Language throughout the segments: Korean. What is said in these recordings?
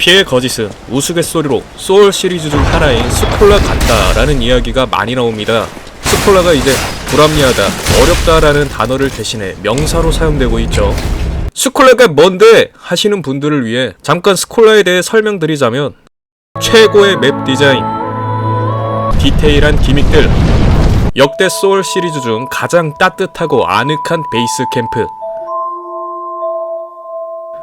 피해 거짓은 우스갯소리로 소울 시리즈 중 하나인 스콜라 같다라는 이야기가 많이 나옵니다. 스콜라가 이제 불합리하다, 어렵다라는 단어를 대신해 명사로 사용되고 있죠. 스콜라가 뭔데? 하시는 분들을 위해 잠깐 스콜라에 대해 설명드리자면 최고의 맵 디자인, 디테일한 기믹들, 역대 소울 시리즈 중 가장 따뜻하고 아늑한 베이스 캠프.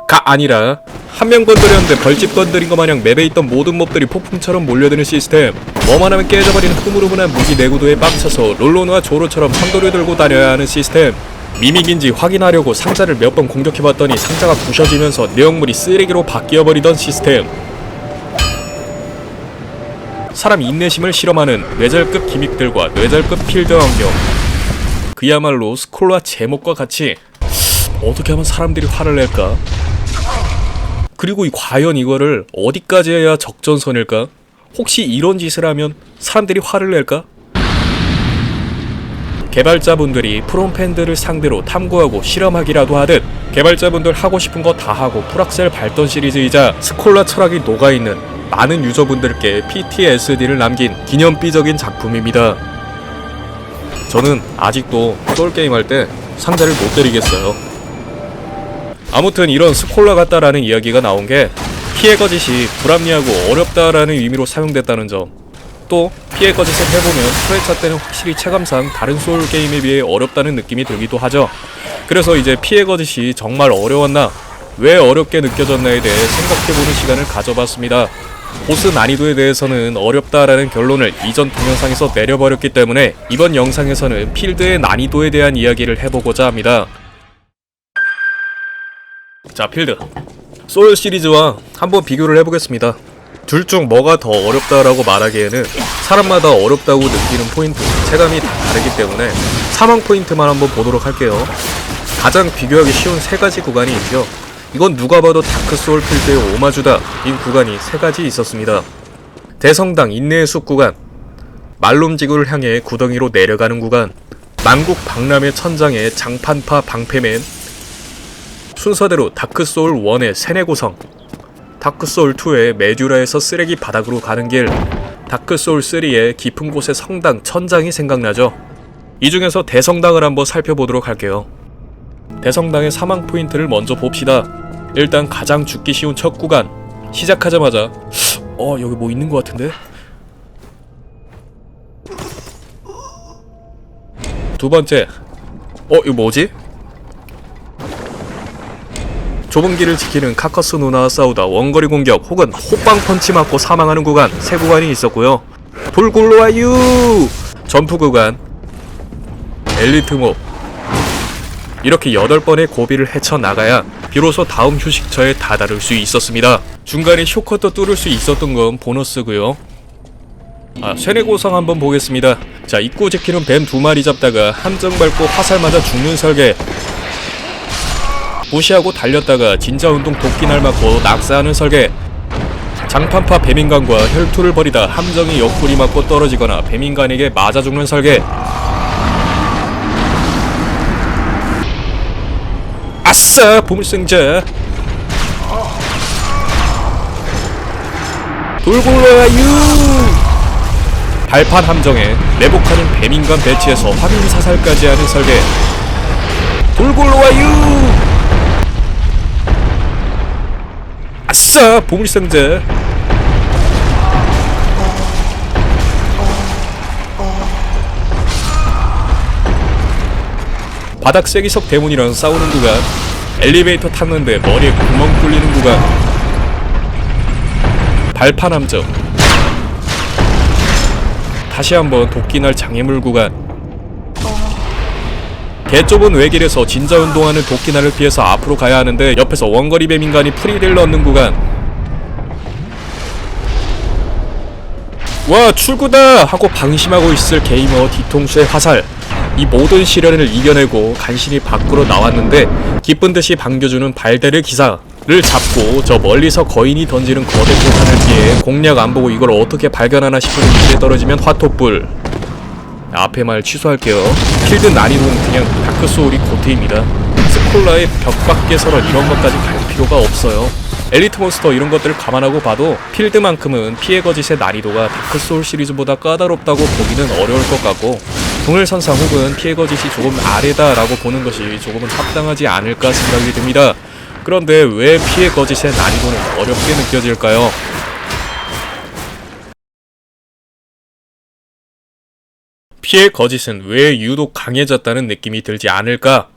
가 아니라 한 명 건드렸는데 벌집 건드린 것 마냥 맵에 있던 모든 몹들이 폭풍처럼 몰려드는 시스템. 뭐만 하면 깨져버리는 흐물흐물한 무기 내구도에 빡쳐서 롤로누와 조로처럼 삼도를 들고 다녀야 하는 시스템. 미믹인지 확인하려고 상자를 몇 번 공격해봤더니 상자가 부셔지면서 내용물이 쓰레기로 바뀌어버리던 시스템. 사람 인내심을 실험하는 뇌절급 기믹들과 뇌절급 필드 환경. 그야말로 스콜라 제목과 같이 어떻게 하면 사람들이 화를 낼까? 그리고 이 과연 이거를 어디까지 해야 적전선일까? 혹시 이런 짓을 하면 사람들이 화를 낼까? 개발자분들이 프롬팬들을 상대로 탐구하고 실험하기라도 하듯 개발자분들 하고 싶은 거 다 하고 풀악셀 발전 시리즈이자 스콜라 철학이 녹아있는 많은 유저분들께 PTSD를 남긴 기념비적인 작품입니다. 저는 아직도 솔게임 할 때 상자를 못 때리겠어요. 아무튼 이런 스콜라 같다라는 이야기가 나온 게 피해 거짓이 불합리하고 어렵다라는 의미로 사용됐다는 점. 또 피해 거짓을 해보면 프레차 때는 확실히 체감상 다른 소울 게임에 비해 어렵다는 느낌이 들기도 하죠. 그래서 이제 피해 거짓이 정말 어려웠나, 왜 어렵게 느껴졌나에 대해 생각해보는 시간을 가져봤습니다. 보스 난이도에 대해서는 어렵다라는 결론을 이전 동영상에서 내려버렸기 때문에 이번 영상에서는 필드의 난이도에 대한 이야기를 해보고자 합니다. 자, 필드. 소울 시리즈와 한번 비교를 해보겠습니다. 둘 중 뭐가 더 어렵다라고 말하기에는 사람마다 어렵다고 느끼는 포인트, 체감이 다 다르기 때문에 사망 포인트만 한번 보도록 할게요. 가장 비교하기 쉬운 세 가지 구간이 있죠. 이건 누가 봐도 다크 소울 필드의 오마주다. 인 구간이 세 가지 있었습니다. 대성당 인내의 숲 구간, 말롬 지구를 향해 구덩이로 내려가는 구간, 만국 박람회 천장의 장판파 방패맨, 순서대로 다크소울 1의 세네고성, 다크소울 2의 메듀라에서 쓰레기 바닥으로 가는 길, 다크소울 3의 깊은 곳의 성당 천장이 생각나죠. 이 중에서 대성당을 한번 살펴보도록 할게요. 대성당의 사망 포인트를 먼저 봅시다. 일단 가장 죽기 쉬운 첫 구간 시작하자마자 어 여기 뭐 있는 것 같은데 두 번째 어 이거 뭐지 좁은 길을 지키는 카커스 누나와 싸우다 원거리 공격 혹은 호빵 펀치 맞고 사망하는 구간 세 구간이 있었고요 돌굴로 와유 점프 구간 엘리트 몹 이렇게 8번의 고비를 헤쳐나가야 비로소 다음 휴식처에 다다를 수 있었습니다. 중간에 쇼커도 뚫을 수 있었던 건 보너스고요. 아, 세네고성 한번 보겠습니다. 자, 입구 지키는 뱀 두 마리 잡다가 함정 밟고 화살 맞아 죽는 설계. 무시하고 달렸다가 진자 운동 도끼날 맞고 낙사하는 설계. 장판파 뱀인간과 혈투를 벌이다 함정이 옆구리 맞고 떨어지거나 뱀인간에게 맞아 죽는 설계. 아싸 보물승자 돌고라유 발판 함정에 내복하는 뱀인간 배치에서 화면 사살까지 하는 설계 돌고라유 아싸 보물상자 바닥 세기석 대문이랑 싸우는 구간. 엘리베이터 탔는데 머리에 구멍 뚫리는 구간. 발판 함정. 다시 한번 도끼날 장애물 구간. 개좁은 외길에서 진자 운동하는 도끼날을 피해서 앞으로 가야 하는데 옆에서 원거리 뱀 인간이 프리를 넣는 구간 와 출구다! 하고 방심하고 있을 게이머 뒤통수의 화살. 이 모든 시련을 이겨내고 간신히 밖으로 나왔는데 기쁜 듯이 반겨주는 발대를 기사를 잡고 저 멀리서 거인이 던지는 거대 폭탄을 피해 공략 안 보고 이걸 어떻게 발견하나 싶은 위치에 떨어지면 화토불. 앞에 말 취소할게요. 필드 난이도는 그냥 다크소울이 고트입니다. 스콜라의 벽 밖에서는 이런 것까지 갈 필요가 없어요 엘리트 몬스터 이런 것들을 감안하고 봐도 필드만큼은 피해 거짓의 난이도가 다크소울 시리즈보다 까다롭다고 보기는 어려울 것 같고 동일선상 혹은 피해 거짓이 조금 아래다라고 보는 것이 조금은 합당하지 않을까 생각이 듭니다. 그런데 왜 피해 거짓의 난이도는 어렵게 느껴질까요? 피해 거짓은 왜 유독 강해졌다는 느낌이 들지 않을까?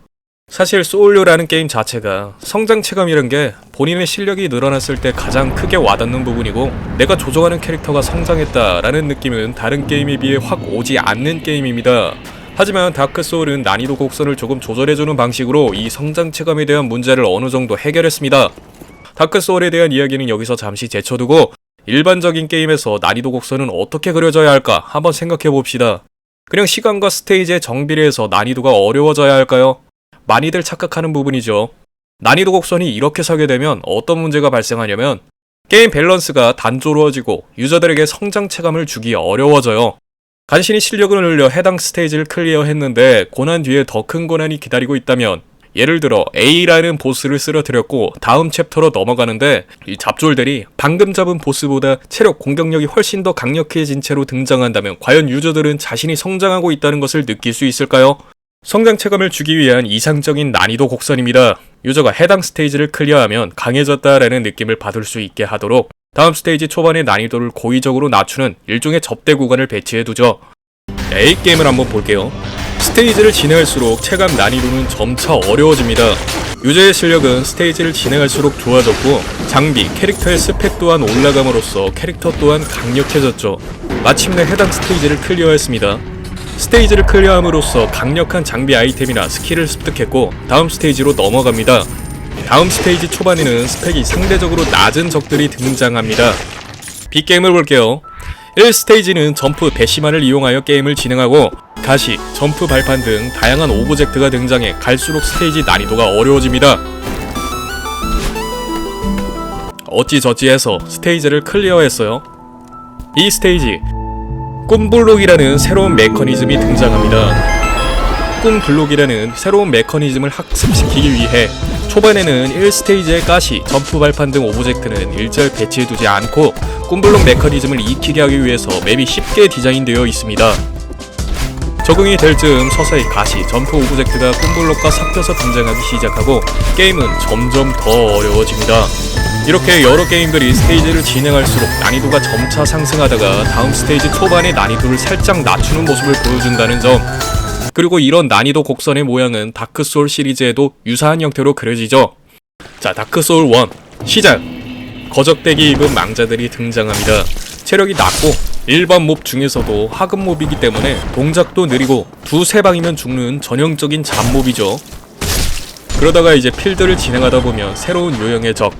사실 소울류라는 게임 자체가 성장 체감이란 게 본인의 실력이 늘어났을 때 가장 크게 와닿는 부분이고 내가 조종하는 캐릭터가 성장했다라는 느낌은 다른 게임에 비해 확 오지 않는 게임입니다. 하지만 다크 소울은 난이도 곡선을 조금 조절해주는 방식으로 이 성장 체감에 대한 문제를 어느 정도 해결했습니다. 다크 소울에 대한 이야기는 여기서 잠시 제쳐두고 일반적인 게임에서 난이도 곡선은 어떻게 그려져야 할까 한번 생각해 봅시다. 그냥 시간과 스테이지의 정비례 해서 난이도가 어려워져야 할까요? 많이들 착각하는 부분이죠. 난이도 곡선이 이렇게 서게 되면 어떤 문제가 발생하냐면 게임 밸런스가 단조로워지고 유저들에게 성장 체감을 주기 어려워져요. 간신히 실력을 늘려 해당 스테이지를 클리어했는데 고난 뒤에 더 큰 고난이 기다리고 있다면 예를 들어 A라는 보스를 쓰러뜨렸고 다음 챕터로 넘어가는데 이 잡졸들이 방금 잡은 보스보다 체력 공격력이 훨씬 더 강력해진 채로 등장한다면 과연 유저들은 자신이 성장하고 있다는 것을 느낄 수 있을까요? 성장 체감을 주기 위한 이상적인 난이도 곡선입니다. 유저가 해당 스테이지를 클리어하면 강해졌다라는 느낌을 받을 수 있게 하도록 다음 스테이지 초반의 난이도를 고의적으로 낮추는 일종의 접대 구간을 배치해두죠. A 게임을 한번 볼게요. 스테이지를 진행할수록 체감 난이도는 점차 어려워집니다. 유저의 실력은 스테이지를 진행할수록 좋아졌고 장비, 캐릭터의 스펙 또한 올라감으로써 캐릭터 또한 강력해졌죠. 마침내 해당 스테이지를 클리어했습니다. 스테이지를 클리어함으로써 강력한 장비 아이템이나 스킬을 습득했고 다음 스테이지로 넘어갑니다. 다음 스테이지 초반에는 스펙이 상대적으로 낮은 적들이 등장합니다. B게임을 볼게요. 1스테이지는 점프 배시만을 이용하여 게임을 진행하고 가시, 점프 발판 등 다양한 오브젝트가 등장해 갈수록 스테이지 난이도가 어려워집니다. 어찌저찌 해서 스테이지를 클리어했어요. 이 스테이지 꿈블록이라는 새로운 메커니즘이 등장합니다. 꿈블록이라는 새로운 메커니즘을 학습시키기 위해 초반에는 1스테이지의 가시, 점프 발판 등 오브젝트는 일절 배치해두지 않고 꿈블록 메커니즘을 익히게 하기 위해서 맵이 쉽게 디자인되어 있습니다. 적응이 될 즈음 서서히 가시, 점프 오브젝트가 꿈블록과 섞여서 등장하기 시작하고 게임은 점점 더 어려워집니다. 이렇게 여러 게임들이 스테이지를 진행할수록 난이도가 점차 상승하다가 다음 스테이지 초반의 난이도를 살짝 낮추는 모습을 보여준다는 점 그리고 이런 난이도 곡선의 모양은 다크소울 시리즈에도 유사한 형태로 그려지죠. 자, 다크소울 1 시작! 거적대기 입은 망자들이 등장합니다. 체력이 낮고 일반 몹 중에서도 하급 몹이기 때문에 동작도 느리고 두세 방이면 죽는 전형적인 잡몹이죠. 그러다가 이제 필드를 진행하다 보면 새로운 유형의 적,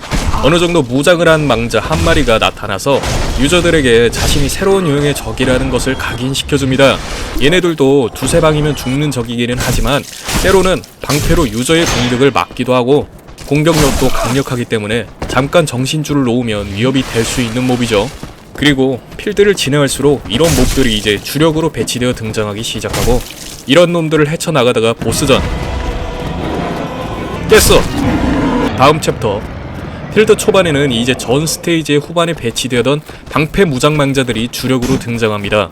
어느 정도 무장을 한 망자 한 마리가 나타나서 유저들에게 자신이 새로운 유형의 적이라는 것을 각인시켜줍니다. 얘네들도 두세 방이면 죽는 적이기는 하지만 때로는 방패로 유저의 공격을 막기도 하고 공격력도 강력하기 때문에 잠깐 정신줄을 놓으면 위협이 될 수 있는 몹이죠. 그리고 필드를 진행할수록 이런 몹들이 이제 주력으로 배치되어 등장하기 시작하고 이런 놈들을 헤쳐나가다가 보스전 깼어! 다음 챕터 필드 초반에는 이제 전 스테이지의 후반에 배치되던 방패 무장망자들이 주력으로 등장합니다.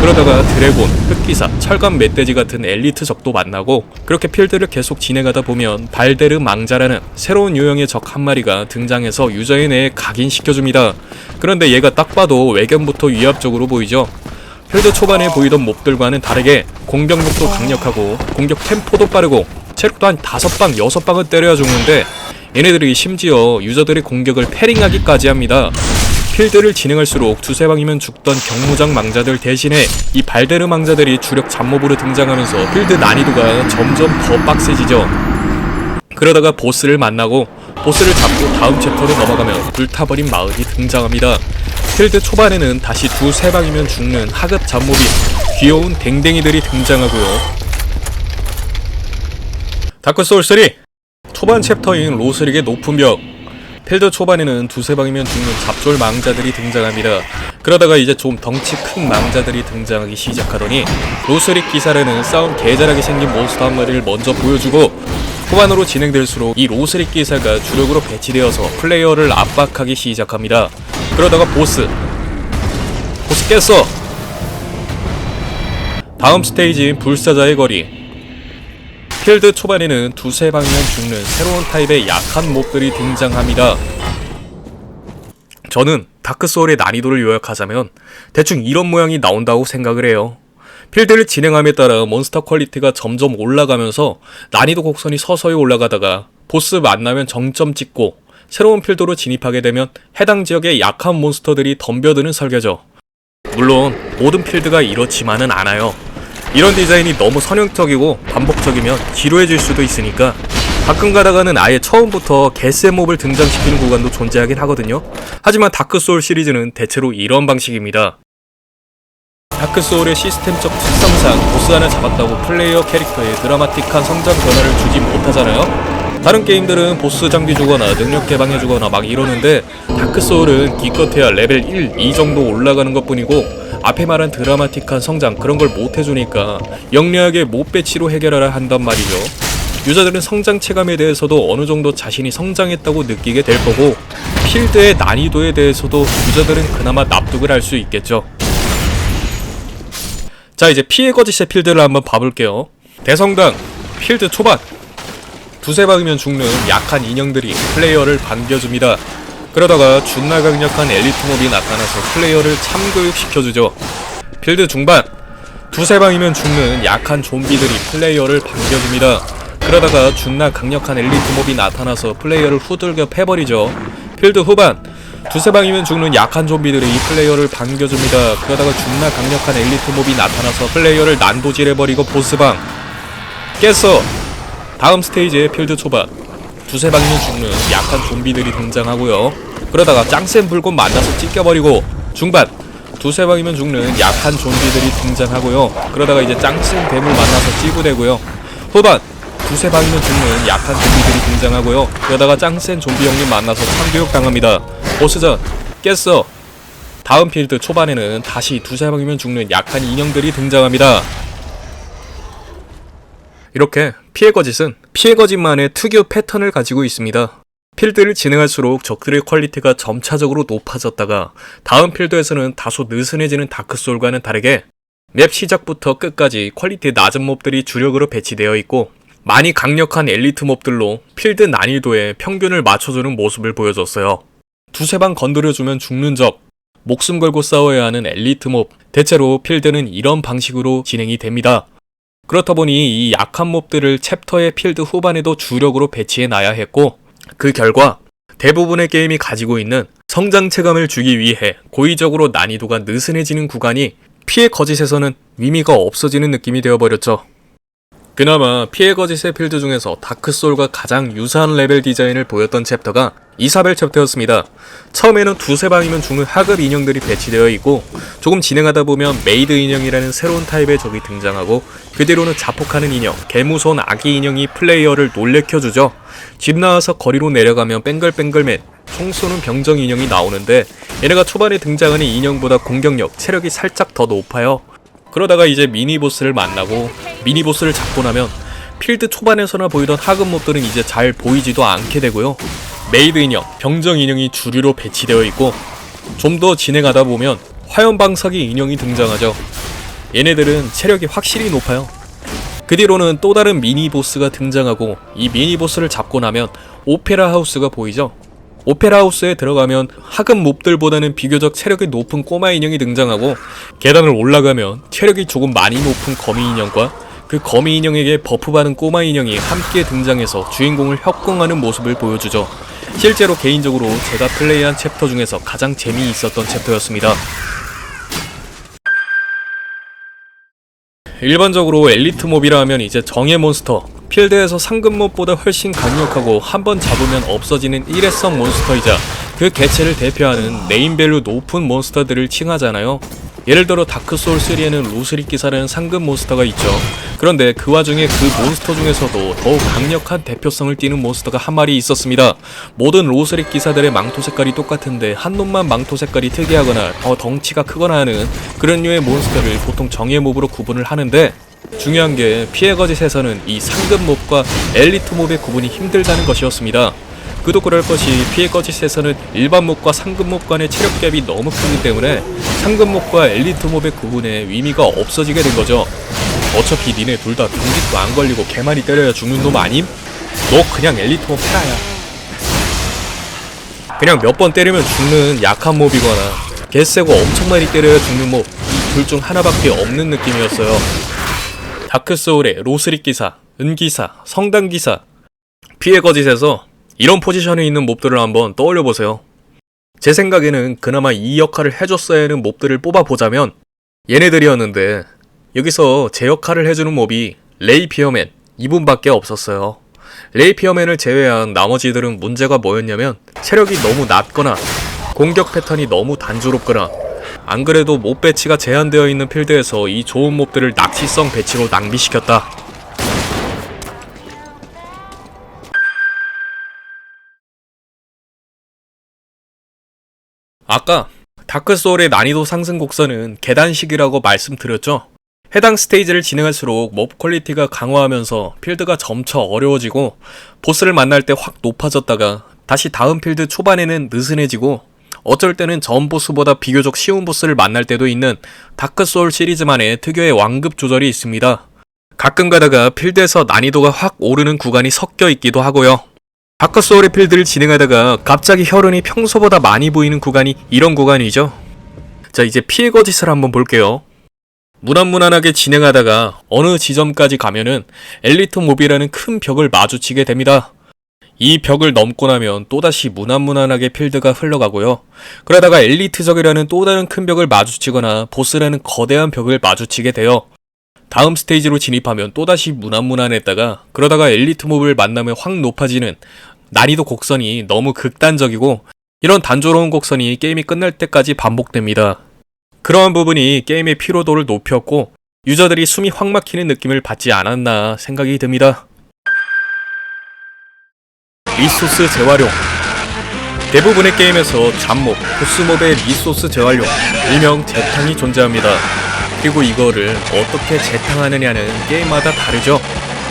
그러다가 드래곤, 흑기사, 철갑 멧돼지 같은 엘리트 적도 만나고 그렇게 필드를 계속 진행하다 보면 발데르 망자라는 새로운 유형의 적 한 마리가 등장해서 유저의 뇌에 각인시켜줍니다. 그런데 얘가 딱 봐도 외견부터 위압적으로 보이죠? 필드 초반에 보이던 몹들과는 다르게 공격력도 강력하고 공격 템포도 빠르고 체력도 한 다섯 방, 여섯 방은 때려야 죽는데 얘네들이 심지어 유저들의 공격을 패링하기까지 합니다. 필드를 진행할수록 두세 방이면 죽던 경무장 망자들 대신에 이 발데르 망자들이 주력 잡몹으로 등장하면서 필드 난이도가 점점 더 빡세지죠. 그러다가 보스를 만나고 보스를 잡고 다음 챕터로 넘어가면 불타버린 마을이 등장합니다. 필드 초반에는 다시 두 세 방이면 죽는 하급 잡몹이 귀여운 댕댕이들이 등장하고요. 다크소울 3 초반 챕터인 로스릭의 높은 벽 필드 초반에는 두세 방이면 죽는 잡졸 망자들이 등장합니다. 그러다가 이제 좀 덩치 큰 망자들이 등장하기 시작하더니 로스릭 기사라는 싸움 개잘하게 생긴 몬스터 한 마리를 먼저 보여주고 후반으로 진행될수록 이 로스릭 기사가 주력으로 배치되어서 플레이어를 압박하기 시작합니다. 그러다가 보스 보스 깼어 다음 스테이지인 불사자의 거리 필드 초반에는 두세 방면 죽는 새로운 타입의 약한 몹들이 등장합니다. 저는 다크소울의 난이도를 요약하자면 대충 이런 모양이 나온다고 생각을 해요. 필드를 진행함에 따라 몬스터 퀄리티가 점점 올라가면서 난이도 곡선이 서서히 올라가다가 보스 만나면 정점 찍고 새로운 필드로 진입하게 되면 해당 지역의 약한 몬스터들이 덤벼드는 설계죠. 물론 모든 필드가 이렇지만은 않아요. 이런 디자인이 너무 선형적이고 반복적이면 지루해질 수도 있으니까 가끔 가다가는 아예 처음부터 개쎄 몹을 등장시키는 구간도 존재하긴 하거든요. 하지만 다크소울 시리즈는 대체로 이런 방식입니다. 다크소울의 시스템적 특성상 보스 하나 잡았다고 플레이어 캐릭터에 드라마틱한 성장 변화를 주지 못하잖아요. 다른 게임들은 보스 장비 주거나 능력 개방해주거나 막 이러는데 다크소울은 기껏해야 레벨 1, 2 정도 올라가는 것 뿐이고 앞에 말한 드라마틱한 성장 그런 걸 못해주니까 영리하게 못 배치로 해결하라 한단 말이죠. 유저들은 성장 체감에 대해서도 어느 정도 자신이 성장했다고 느끼게 될 거고 필드의 난이도에 대해서도 유저들은 그나마 납득을 할 수 있겠죠. 자 이제 피해 거짓의 필드를 한번 봐볼게요. 대성당 필드 초반. 두세 방이면 죽는 약한 인형들이 플레이어를 반겨줍니다. 그러다가 존나 강력한 엘리트 몹이 나타나서 플레이어를 참교육시켜주죠. 필드 중반. 두세 방이면 죽는 약한 좀비들이 플레이어를 반겨줍니다. 그러다가 존나 강력한 엘리트 몹이 나타나서 플레이어를 후들겨 패버리죠. 필드 후반 두세 방이면 죽는 약한 좀비들이 이 플레이어를 반겨줍니다. 그러다가 존나 강력한 엘리트 몹이 나타나서 플레이어를 난도질해버리고 보스방 깼어. 다음 스테이지의 필드 초반 두세 방이면 죽는 약한 좀비들이 등장하고요. 그러다가 짱센 불꽃 만나서 찢겨버리고 중반 두세 방이면 죽는 약한 좀비들이 등장하고요. 그러다가 이제 짱센 괴물 만나서 찌부되고요. 후반 두세 방이면 죽는 약한 좀비들이 등장하고요. 그러다가 짱센 좀비 형님 만나서 참교육 당합니다. 보스전 깼어. 다음 필드 초반에는 다시 두세 방이면 죽는 약한 인형들이 등장합니다. 이렇게 피해 거짓은 피해 거짓만의 특유 패턴을 가지고 있습니다. 필드를 진행할수록 적들의 퀄리티가 점차적으로 높아졌다가 다음 필드에서는 다소 느슨해지는 다크소울과는 다르게 맵 시작부터 끝까지 퀄리티 낮은 몹들이 주력으로 배치되어 있고 많이 강력한 엘리트 몹들로 필드 난이도에 평균을 맞춰주는 모습을 보여줬어요. 두세 방 건드려주면 죽는 적, 목숨 걸고 싸워야 하는 엘리트 몹, 대체로 필드는 이런 방식으로 진행이 됩니다. 그렇다 보니 이 약한 몹들을 챕터의 필드 후반에도 주력으로 배치해 놔야 했고, 그 결과 대부분의 게임이 가지고 있는 성장 체감을 주기 위해 고의적으로 난이도가 느슨해지는 구간이 피해 거짓에서는 의미가 없어지는 느낌이 되어버렸죠. 그나마 피해 거짓의 필드 중에서 다크소울과 가장 유사한 레벨 디자인을 보였던 챕터가 이사벨 챕터였습니다. 처음에는 두세 방이면 죽는 하급 인형들이 배치되어 있고 조금 진행하다 보면 메이드 인형이라는 새로운 타입의 적이 등장하고 그 뒤로는 자폭하는 인형, 개무서운 아기 인형이 플레이어를 놀래켜주죠. 집 나와서 거리로 내려가면 뺑글뺑글맨, 총 쏘는 병정 인형이 나오는데 얘네가 초반에 등장하는 인형보다 공격력, 체력이 살짝 더 높아요. 그러다가 이제 미니보스를 만나고 미니보스를 잡고 나면 필드 초반에서나 보이던 하급 몹들은 이제 잘 보이지도 않게 되고요. 메이드 인형, 병정 인형이 주류로 배치되어 있고 좀 더 진행하다 보면 화염 방사기 인형이 등장하죠. 얘네들은 체력이 확실히 높아요. 그 뒤로는 또 다른 미니 보스가 등장하고 이 미니 보스를 잡고 나면 오페라 하우스가 보이죠. 오페라 하우스에 들어가면 하급 몹들보다는 비교적 체력이 높은 꼬마 인형이 등장하고 계단을 올라가면 체력이 조금 많이 높은 거미 인형과 그 거미 인형에게 버프 받은 꼬마 인형이 함께 등장해서 주인공을 협공하는 모습을 보여주죠. 실제로 개인적으로 제가 플레이한 챕터 중에서 가장 재미있었던 챕터였습니다. 일반적으로 엘리트 몹이라 하면 이제 정예 몬스터 필드에서 상급 몹보다 훨씬 강력하고 한 번 잡으면 없어지는 일회성 몬스터이자 그 개체를 대표하는 네임밸류 높은 몬스터들을 칭하잖아요. 예를 들어 다크소울 3에는 로스릭 기사라는 상급 몬스터가 있죠. 그런데 그 와중에 그 몬스터 중에서도 더욱 강력한 대표성을 띠는 몬스터가 한 마리 있었습니다. 모든 로스릭 기사들의 망토 색깔이 똑같은데 한 놈만 망토 색깔이 특이하거나 더 덩치가 크거나 하는 그런 류의 몬스터를 보통 정예 몹으로 구분을 하는데 중요한 게 피해 거짓에서는 이 상급 몹과 엘리트 몹의 구분이 힘들다는 것이었습니다. 그도 그럴 것이 피해 거짓에서는 일반 몹과 상급 몹 간의 체력 갭이 너무 크기 때문에 상급 몹과 엘리트 몹의 구분에 의미가 없어지게 된 거죠. 어차피 니네 둘 다 경직도 안 걸리고 개많이 때려야 죽는 놈 아님? 너 그냥 엘리트 몹 해라야. 그냥 몇 번 때리면 죽는 약한 몹이거나 개세고 엄청 많이 때려야 죽는 몹 이 둘 중 하나밖에 없는 느낌이었어요. 다크소울의 로스릭 기사, 은기사, 성당 기사 피해 거짓에서 이런 포지션에 있는 몹들을 한번 떠올려 보세요. 제 생각에는 그나마 이 역할을 해줬어야 하는 몹들을 뽑아보자면 얘네들이었는데 여기서 제 역할을 해주는 몹이 레이 피어맨 이분밖에 없었어요. 레이 피어맨을 제외한 나머지들은 문제가 뭐였냐면 체력이 너무 낮거나 공격 패턴이 너무 단조롭거나 안 그래도 몹 배치가 제한되어 있는 필드에서 이 좋은 몹들을 낚시성 배치로 낭비시켰다. 아까 다크소울의 난이도 상승 곡선은 계단식이라고 말씀드렸죠. 해당 스테이지를 진행할수록 몹 퀄리티가 강화하면서 필드가 점차 어려워지고 보스를 만날 때 확 높아졌다가 다시 다음 필드 초반에는 느슨해지고 어쩔 때는 전 보스보다 비교적 쉬운 보스를 만날 때도 있는 다크소울 시리즈만의 특유의 완급 조절이 있습니다. 가끔 가다가 필드에서 난이도가 확 오르는 구간이 섞여 있기도 하고요. 다크소울의 필드를 진행하다가 갑자기 혈흔이 평소보다 많이 보이는 구간이 이런 구간이죠. 자, 이제 피해 거짓을 한번 볼게요. 무난무난하게 진행하다가 어느 지점까지 가면은 엘리트 몹이라는 큰 벽을 마주치게 됩니다. 이 벽을 넘고 나면 또다시 무난무난하게 필드가 흘러가고요. 그러다가 엘리트적이라는 또 다른 큰 벽을 마주치거나 보스라는 거대한 벽을 마주치게 돼요. 다음 스테이지로 진입하면 또다시 무난무난했다가 그러다가 엘리트 몹을 만나면 확 높아지는 난이도 곡선이 너무 극단적이고 이런 단조로운 곡선이 게임이 끝날 때까지 반복됩니다. 그러한 부분이 게임의 피로도를 높였고 유저들이 숨이 확 막히는 느낌을 받지 않았나 생각이 듭니다. 리소스 재활용 대부분의 게임에서 잡몹, 보스몹의 리소스 재활용, 일명 재탕이 존재합니다. 그리고 이거를 어떻게 재탕하느냐는 게임마다 다르죠.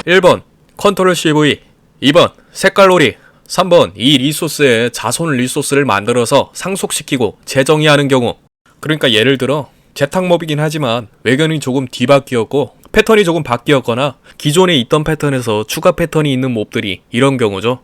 1번 컨트롤 CV 2번 색깔놀이 3번 이 리소스에 자손 리소스를 만들어서 상속시키고 재정의하는 경우 그러니까 예를 들어 재탕몹이긴 하지만 외견이 조금 뒤바뀌었고 패턴이 조금 바뀌었거나 기존에 있던 패턴에서 추가 패턴이 있는 몹들이 이런 경우죠.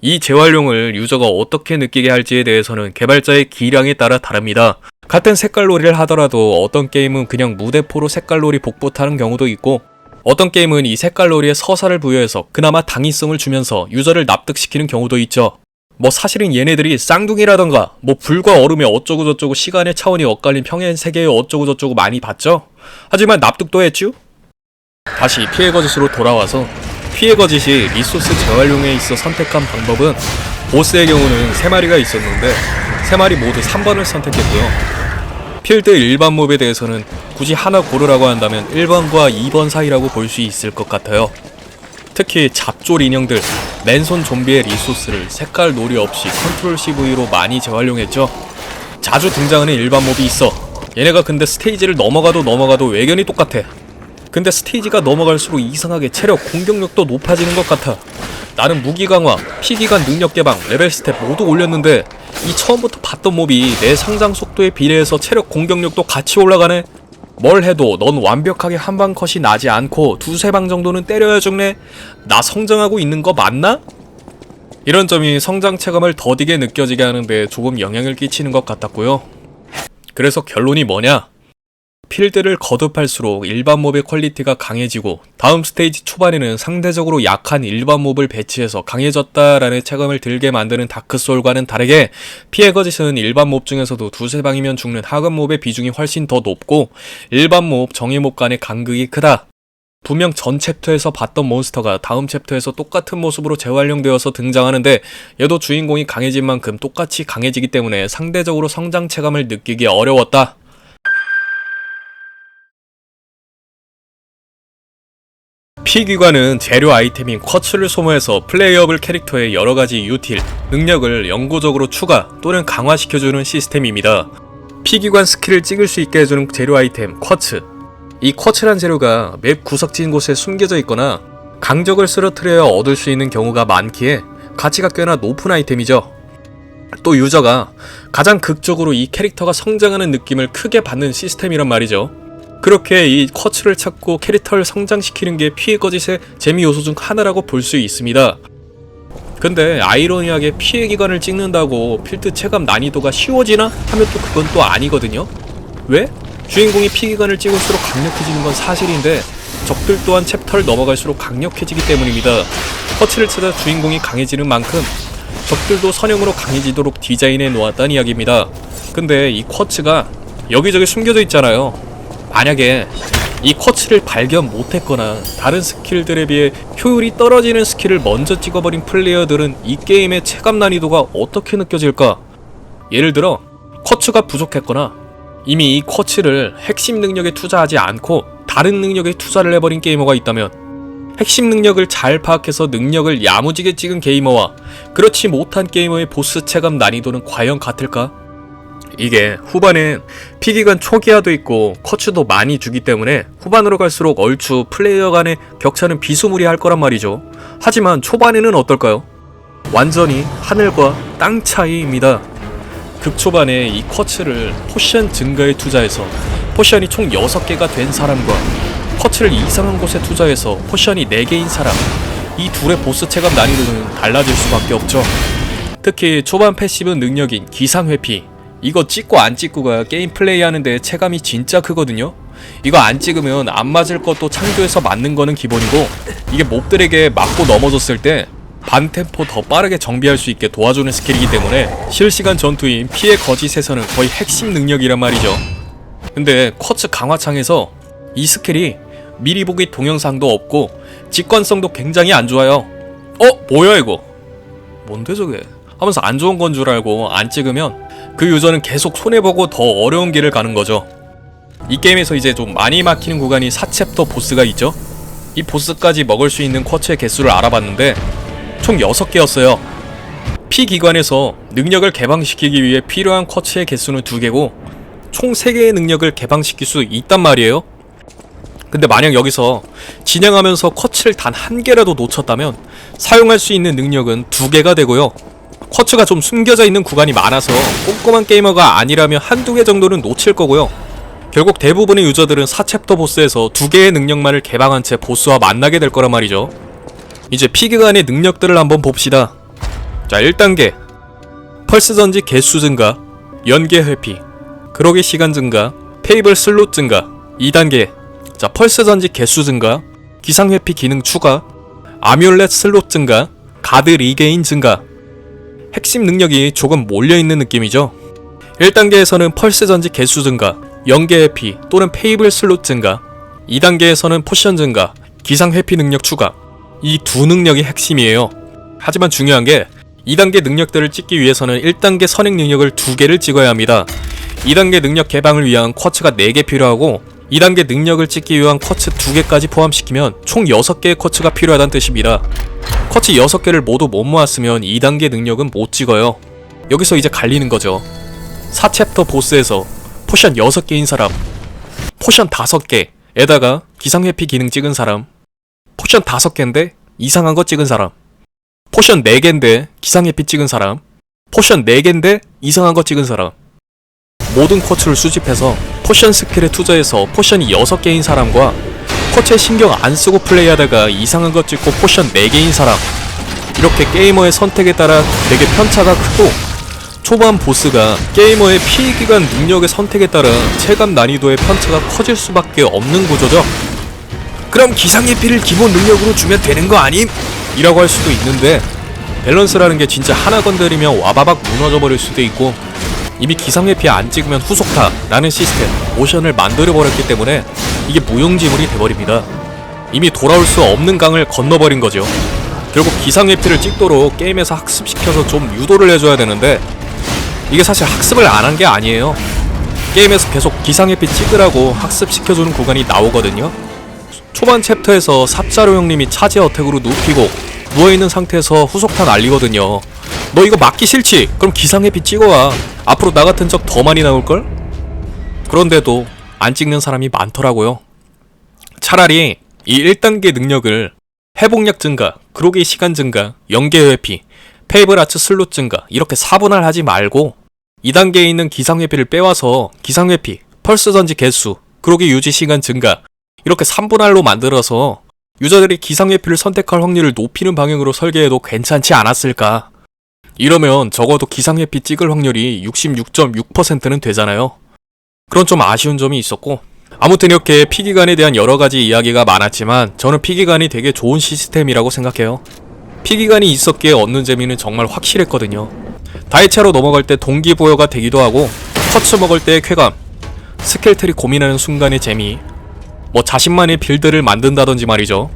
이 재활용을 유저가 어떻게 느끼게 할지에 대해서는 개발자의 기량에 따라 다릅니다. 같은 색깔놀이를 하더라도 어떤 게임은 그냥 무대포로 색깔놀이 복부 타는 경우도 있고 어떤 게임은 이 색깔놀이에 서사를 부여해서 그나마 당위성을 주면서 유저를 납득시키는 경우도 있죠. 뭐 사실은 얘네들이 쌍둥이라던가 뭐 불과 얼음의 어쩌고저쩌고 시간의 차원이 엇갈린 평행 세계의 어쩌고저쩌고 많이 봤죠? 하지만 납득도 했죠? 다시 피해 거짓으로 돌아와서 피해 거짓이 리소스 재활용에 있어 선택한 방법은 보스의 경우는 3마리가 있었는데 3마리 모두 3번을 선택했고요. 필드 일반 몹에 대해서는 굳이 하나 고르라고 한다면 1번과 2번 사이라고 볼 수 있을 것 같아요. 특히 잡졸 인형들, 맨손 좀비의 리소스를 색깔 놀이 없이 컨트롤 CV로 많이 재활용했죠. 자주 등장하는 일반 몹이 있어. 얘네가 근데 스테이지를 넘어가도 넘어가도 외견이 똑같아. 근데 스테이지가 넘어갈수록 이상하게 체력, 공격력도 높아지는 것 같아. 나는 무기 강화, 피기관 능력 개방, 레벨 스텝 모두 올렸는데 이 처음부터 봤던 몹이 내 성장 속도에 비례해서 체력, 공격력도 같이 올라가네. 뭘 해도 넌 완벽하게 한 방 컷이 나지 않고 두세 방 정도는 때려야 죽네. 나 성장하고 있는 거 맞나? 이런 점이 성장 체감을 더디게 느껴지게 하는데 조금 영향을 끼치는 것 같았고요. 그래서 결론이 뭐냐? 필드를 거듭할수록 일반 몹의 퀄리티가 강해지고 다음 스테이지 초반에는 상대적으로 약한 일반 몹을 배치해서 강해졌다라는 체감을 들게 만드는 다크소울과는 다르게 피해 거짓은 일반 몹 중에서도 두세 방이면 죽는 하급 몹의 비중이 훨씬 더 높고 일반 몹, 정의 몹 간의 간극이 크다. 분명 전 챕터에서 봤던 몬스터가 다음 챕터에서 똑같은 모습으로 재활용되어서 등장하는데 얘도 주인공이 강해진 만큼 똑같이 강해지기 때문에 상대적으로 성장 체감을 느끼기 어려웠다. 피기관은 재료 아이템인 쿼츠를 소모해서 플레이어블 캐릭터의 여러가지 유틸, 능력을 영구적으로 추가 또는 강화시켜주는 시스템입니다. 피기관 스킬을 찍을 수 있게 해주는 재료 아이템 쿼츠. 이 쿼츠란 재료가 맵 구석진 곳에 숨겨져 있거나 강적을 쓰러뜨려야 얻을 수 있는 경우가 많기에 가치가 꽤나 높은 아이템이죠. 또 유저가 가장 극적으로 이 캐릭터가 성장하는 느낌을 크게 받는 시스템이란 말이죠. 그렇게 이 쿼츠를 찾고 캐릭터를 성장시키는 게 피해 거짓의 재미 요소 중 하나라고 볼 수 있습니다. 근데 아이러니하게 피해 기간을 찍는다고 필드 체감 난이도가 쉬워지나 하면 또 그건 또 아니거든요. 왜? 주인공이 피해 기간을 찍을수록 강력해지는 건 사실인데 적들 또한 챕터를 넘어갈수록 강력해지기 때문입니다. 커츠를 찾아 주인공이 강해지는 만큼 적들도 선형으로 강해지도록 디자인해 놓았다는 이야기입니다. 근데 이 쿼츠가 여기저기 숨겨져 있잖아요. 만약에 이 쿼츠를 발견 못했거나 다른 스킬들에 비해 효율이 떨어지는 스킬을 먼저 찍어버린 플레이어들은 이 게임의 체감 난이도가 어떻게 느껴질까? 예를 들어 쿼츠가 부족했거나 이미 이 쿼츠를 핵심 능력에 투자하지 않고 다른 능력에 투자를 해버린 게이머가 있다면 핵심 능력을 잘 파악해서 능력을 야무지게 찍은 게이머와 그렇지 못한 게이머의 보스 체감 난이도는 과연 같을까? 이게 후반엔 피기간 초기화도 있고 커츠도 많이 주기 때문에 후반으로 갈수록 얼추 플레이어 간의 격차는 비스무리할 거란 말이죠. 하지만 초반에는 어떨까요? 완전히 하늘과 땅 차이입니다. 극초반에 이 쿼츠를 포션 증가에 투자해서 포션이 총 6개가 된 사람과 쿼츠를 이상한 곳에 투자해서 포션이 4개인 사람 이 둘의 보스 체감 난이도는 달라질 수밖에 없죠. 특히 초반 패시브 능력인 기상회피 이거 찍고 안 찍고가 게임 플레이하는데 체감이 진짜 크거든요. 이거 안 찍으면 안 맞을 것도 창조해서 맞는 거는 기본이고 이게 몹들에게 맞고 넘어졌을 때 반템포 더 빠르게 정비할 수 있게 도와주는 스킬이기 때문에 실시간 전투인 피해 거짓에서는 거의 핵심 능력이란 말이죠. 근데 쿼츠 강화창에서 이 스킬이 미리 보기 동영상도 없고 직관성도 굉장히 안 좋아요. 어? 뭐야 이거? 뭔데 저게? 하면서 안 좋은 건 줄 알고 안 찍으면 그 유저는 계속 손해보고 더 어려운 길을 가는 거죠. 이 게임에서 이제 좀 많이 막히는 구간이 4챕터 보스가 있죠. 이 보스까지 먹을 수 있는 쿼츠의 개수를 알아봤는데 총 6개였어요. 피 기관에서 능력을 개방시키기 위해 필요한 쿼츠의 개수는 2개고 총 3개의 능력을 개방시킬 수 있단 말이에요. 근데 만약 여기서 진행하면서 쿼츠를 단 한 개라도 놓쳤다면 사용할 수 있는 능력은 2개가 되고요. 쿼츠가 좀 숨겨져 있는 구간이 많아서 꼼꼼한 게이머가 아니라면 한두 개 정도는 놓칠 거고요. 결국 대부분의 유저들은 4챕터 보스에서 두 개의 능력만을 개방한 채 보스와 만나게 될 거란 말이죠. 이제 피기간의 능력들을 한번 봅시다. 자, 1단계. 펄스 전지 개수 증가, 연계 회피, 그로기 시간 증가, 페이블 슬롯 증가. 2단계. 자, 펄스 전지 개수 증가, 기상 회피 기능 추가, 아뮬렛 슬롯 증가, 가드 리게인 증가. 핵심 능력이 조금 몰려있는 느낌이죠. 1단계에서는 펄스 전지 개수 증가, 연계 회피 또는 페이블 슬롯 증가 2단계에서는 포션 증가, 기상 회피 능력 추가 이 두 능력이 핵심이에요. 하지만 중요한 게 2단계 능력들을 찍기 위해서는 1단계 선행 능력을 2개를 찍어야 합니다. 2단계 능력 개방을 위한 쿼츠가 4개 필요하고 2단계 능력을 찍기 위한 쿼츠 2개까지 포함시키면 총 6개의 쿼츠가 필요하다는 뜻입니다. 쿼츠 6개를 모두 못 모았으면 2단계 능력은 못 찍어요. 여기서 이제 갈리는 거죠. 4챕터 보스에서 포션 6개인 사람, 포션 5개에다가 기상회피 기능 찍은 사람, 포션 5개인데 이상한 거 찍은 사람, 포션 4개인데 기상회피 찍은 사람, 포션 4개인데 이상한 거 찍은 사람. 모든 쿼츠를 수집해서 포션 스킬에 투자해서 포션이 6개인 사람과 쿼츠에 신경 안 쓰고 플레이하다가 이상한 거 찍고 포션 4개인 사람. 이렇게 게이머의 선택에 따라 되게 편차가 크고 초반 보스가 게이머의 피기간 능력의 선택에 따라 체감 난이도의 편차가 커질 수밖에 없는 구조죠. 그럼 기상예피를 기본 능력으로 주면 되는 거 아님? 이라고 할 수도 있는데 밸런스라는 게 진짜 하나 건드리면 와바박 무너져 버릴 수도 있고 이미 기상예피 안 찍으면 후속타라는 시스템 모션을 만들어 버렸기 때문에 이게 무용지물이 돼버립니다. 이미 돌아올 수 없는 강을 건너버린 거죠. 결국 기상예피를 찍도록 게임에서 학습시켜서 좀 유도를 해줘야 되는데 이게 사실 학습을 안 한 게 아니에요. 게임에서 계속 기상예피 찍으라고 학습시켜주는 구간이 나오거든요. 초반 챕터에서 삽자로 형님이 차지 어택으로 눕히고 누워있는 상태에서 후속탄 날리거든요. 너 이거 맞기 싫지? 그럼 기상예피 찍어와. 앞으로 나 같은 적 더 많이 나올걸? 그런데도 안 찍는 사람이 많더라고요. 차라리 이 1단계 능력을 회복력 증가, 그로기 시간 증가, 연계 회피, 페이블 아츠 슬롯 증가 이렇게 4분할 하지 말고 2단계에 있는 기상 회피를 빼와서 기상 회피, 펄스 던지 개수, 그로기 유지 시간 증가 이렇게 3분할로 만들어서 유저들이 기상 회피를 선택할 확률을 높이는 방향으로 설계해도 괜찮지 않았을까? 이러면 적어도 기상 회피 찍을 확률이 66.6%는 되잖아요. 그런 좀 아쉬운 점이 있었고 아무튼 이렇게 피기관에 대한 여러 가지 이야기가 많았지만 저는 피기관이 되게 좋은 시스템이라고 생각해요. 피기관이 있었기에 얻는 재미는 정말 확실했거든요. 다이체로 넘어갈 때 동기부여가 되기도 하고 터치 먹을 때의 쾌감, 스킬트리 고민하는 순간의 재미, 뭐 자신만의 빌드를 만든다든지 말이죠.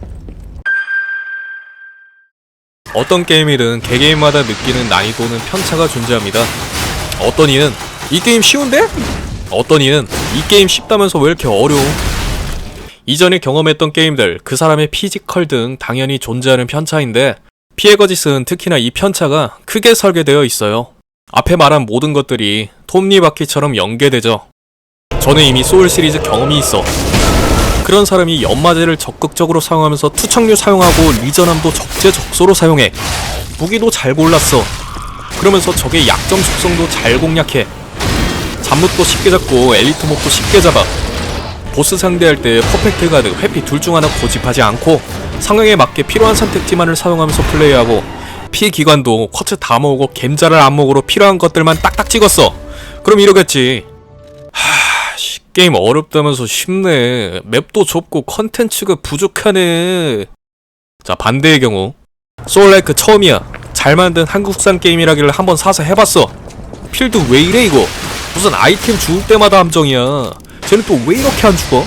어떤 게임이든 개개인마다 느끼는 난이도는 편차가 존재합니다. 어떤 이는 이 게임 쉬운데? 어떤 이는 이 게임 쉽다면서 왜 이렇게 어려워? 이전에 경험했던 게임들, 그 사람의 피지컬 등 당연히 존재하는 편차인데 피해 거짓은 특히나 이 편차가 크게 설계되어 있어요. 앞에 말한 모든 것들이 톱니바퀴처럼 연계되죠. 저는 이미 소울 시리즈 경험이 있어. 그런 사람이 연마제를 적극적으로 사용하면서 투척류 사용하고 리전함도 적재적소로 사용해. 무기도 잘 골랐어. 그러면서 적의 약점 속성도 잘 공략해. 잠못도 쉽게 잡고 엘리트 몹도 쉽게 잡아. 보스 상대할 때 퍼펙트 가드, 회피 둘 중 하나 고집하지 않고 상황에 맞게 필요한 선택지만을 사용하면서 플레이하고 피 기관도 쿼츠 다 모으고 겜자를 안목으로 필요한 것들만 딱딱 찍었어. 그럼 이러겠지. 게임 어렵다면서 쉽네. 맵도 좁고 컨텐츠가 부족하네. 자, 반대의 경우 소울라이크 처음이야. 잘 만든 한국산 게임이라기를 한번 사서 해봤어. 필드 왜 이래 이거? 무슨 아이템 죽을 때마다 함정이야. 쟤는 또 왜 이렇게 안 죽어?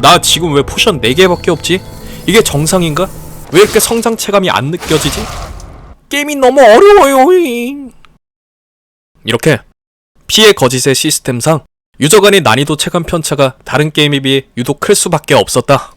나 지금 왜 포션 4개밖에 없지? 이게 정상인가? 왜 이렇게 성장 체감이 안 느껴지지? 게임이 너무 어려워요. 이렇게 피해 거짓의 시스템상 유저 간의 난이도 체감 편차가 다른 게임에 비해 유독 클 수밖에 없었다.